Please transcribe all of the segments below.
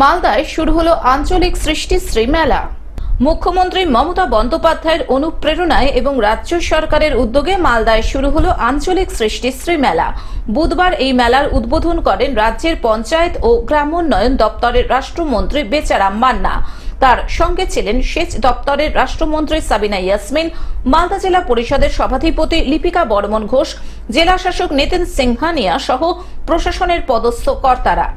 মালদায় শুরু হলো আঞ্চলিক সৃষ্টিশ্রী মেলা মুখ্যমন্ত্রী মমতা বন্দ্যোপাধ্যায়ের অনুপ্রেরণায় এবং রাজ্য সরকারের উদ্যোগে মালদায় শুরু হলো আঞ্চলিক সৃষ্টিশ্রী মেলা বুধবার এই মেলার উদ্বোধন করেন রাজ্যের পঞ্চায়েত ও গ্রামোন্নয়ন দপ্তরের রাষ্ট্রমন্ত্রী বেচারাম মান্না। তার সঙ্গে ছিলেন সেচ দপ্তরের রাষ্ট্রমন্ত্রী সাবিনা ইয়াসমিন, মালদা জেলা পরিষদের সভাধিপতি লিপিকা বর্মন ঘোষ, জেলা শাসক নিতিন সিংহানিয়া সহ প্রশাসনের পদস্থ কর্তারা।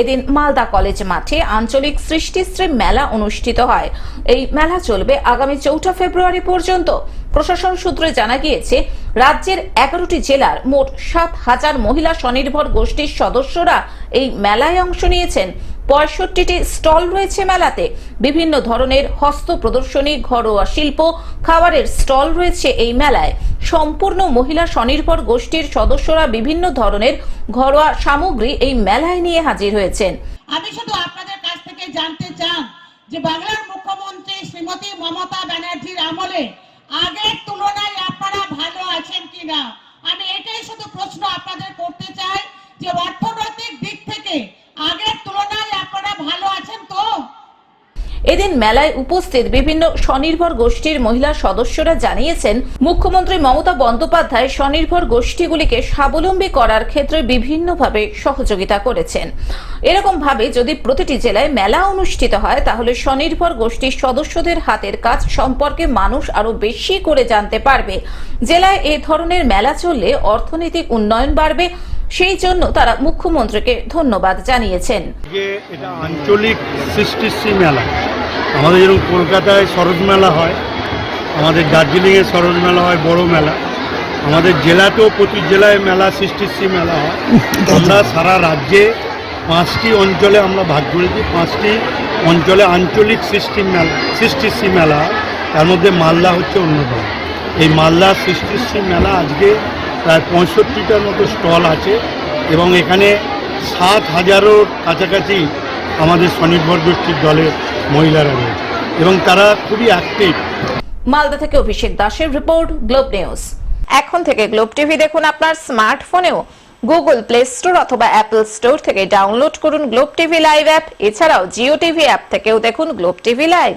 এদিন মালদা কলেজ মাঠে আঞ্চলিক সৃষ্টিশ্রী মেলা অনুষ্ঠিত হয়। এই মেলা চলবে আগামী চৌঠা ফেব্রুয়ারি পর্যন্ত। প্রশাসন সূত্রে জানা গিয়েছে, রাজ্যের এগারোটি জেলার মোট সাত হাজার মহিলা স্বনির্ভর গোষ্ঠীর সদস্যরা এই মেলায় অংশ নিয়েছেন। পঁয়ষট্টিটি স্টল রয়েছে মেলাতে। বিভিন্ন ধরনের হস্ত প্রদর্শনী, ঘরোয়া শিল্প, খাবারের স্টল রয়েছে এই মেলায়। সম্পূর্ণ মহিলা স্বনির্ভর গোষ্ঠীর সদস্যরা বিভিন্ন ধরনের ঘরোয়া সামগ্রী এই মেলায় নিয়ে হাজির হয়েছেন। আমি শুধু আপনাদের কাছ থেকে জানতে চান যে বাংলার মুখ্যমন্ত্রী শ্রীমতী মমতা ব্যানার্জির আমলে আগের তুলনায় আপনারা ভালো আছেন কিনা আমি এটাই শুধু প্রশ্ন আপনাদের করতে চাই যে অর্থনৈতিক দিক থেকে আগের তুলনায় আপনারা ভালো আছেন তো এদিন মেলায় উপস্থিত বিভিন্ন স্বনির্ভর গোষ্ঠীর মহিলা সদস্যরা জানিয়েছেন, মুখ্যমন্ত্রী মমতা বন্দ্যোপাধ্যায় স্বনির্ভর গোষ্ঠীগুলিকে স্বাবলম্বী করার ক্ষেত্রে বিভিন্নভাবে সহযোগিতা করেছেন। এরকম ভাবে যদি প্রতিটি জেলায় মেলা অনুষ্ঠিত হয়, তাহলে স্বনির্ভর গোষ্ঠীর সদস্যদের হাতের কাজ সম্পর্কে মানুষ আরও বেশি করে জানতে পারবে। জেলায় এ ধরনের মেলা চললে অর্থনৈতিক উন্নয়ন বাড়বে, সেই জন্য তারা মুখ্যমন্ত্রীকে ধন্যবাদ জানিয়েছেন। এটা আঞ্চলিক সৃষ্টিশ্রী মেলা আমাদের যেরকম কলকাতায় সরোজ মেলা হয়, আমাদের দার্জিলিংয়ে সরোজ মেলা হয়, বড় মেলা। আমাদের জেলাতেও প্রতি জেলায় মেলা সৃষ্টিশ্রী মেলা হয়। আমরা সারা রাজ্যে পাঁচটি অঞ্চলে আমরা ভাগ করেছি। পাঁচটি অঞ্চলে আঞ্চলিক সৃষ্টি মেলা সৃষ্টিশ্রী মেলা তার মধ্যে মালদা হচ্ছে অন্যতম। এই মালদা সৃষ্টিশ্রী মেলা আজকে প্রায় পঁয়ষট্টিটার মতো স্টল আছে এবং এখানে সাত হাজারও কাছাকাছি আমাদের স্বনির্ভর গোষ্ঠীর দলের মহিলারা রয়েছে। এবং তারা খুবই অ্যাক্টিভ মালদা থেকে অভিষেক দাসের রিপোর্ট গ্লোব নিউজ। এখন থেকে গ্লোব টিভি দেখুন আপনার স্মার্টফোনেও। গুগল প্লে স্টোর অথবা অ্যাপল স্টোর থেকে ডাউনলোড করুন গ্লোব টিভি লাইভ অ্যাপ। এছাড়াও জিও টিভি অ্যাপ থেকেও দেখুন গ্লোব টিভি লাইভ।